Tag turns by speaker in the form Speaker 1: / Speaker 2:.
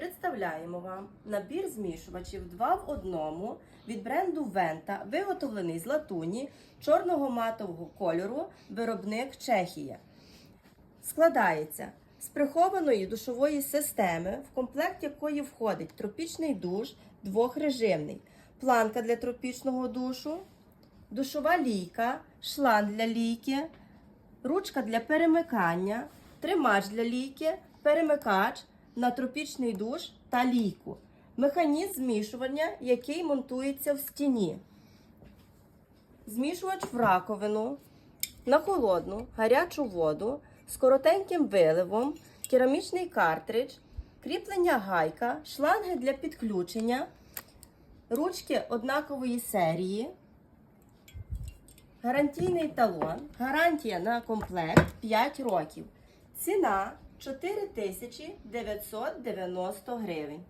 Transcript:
Speaker 1: Представляємо вам набір змішувачів 2 в 1 від бренду Вента, виготовлений з латуні чорного матового кольору, виробник Чехія. Складається з прихованої душової системи, в комплект якої входить тропічний душ двохрежимний, планка для тропічного душу, душова лійка, шланг для лійки, ручка для перемикання, тримач для лійки, перемикач на тропічний душ та лійку. Механізм змішування, який монтується в стіні. Змішувач в раковину на холодну гарячу воду з коротеньким виливом, керамічний картридж, кріплення гайка, шланги для підключення, ручки однакової серії, гарантійний талон, гарантія на комплект 5 років. Ціна 4990 гривень.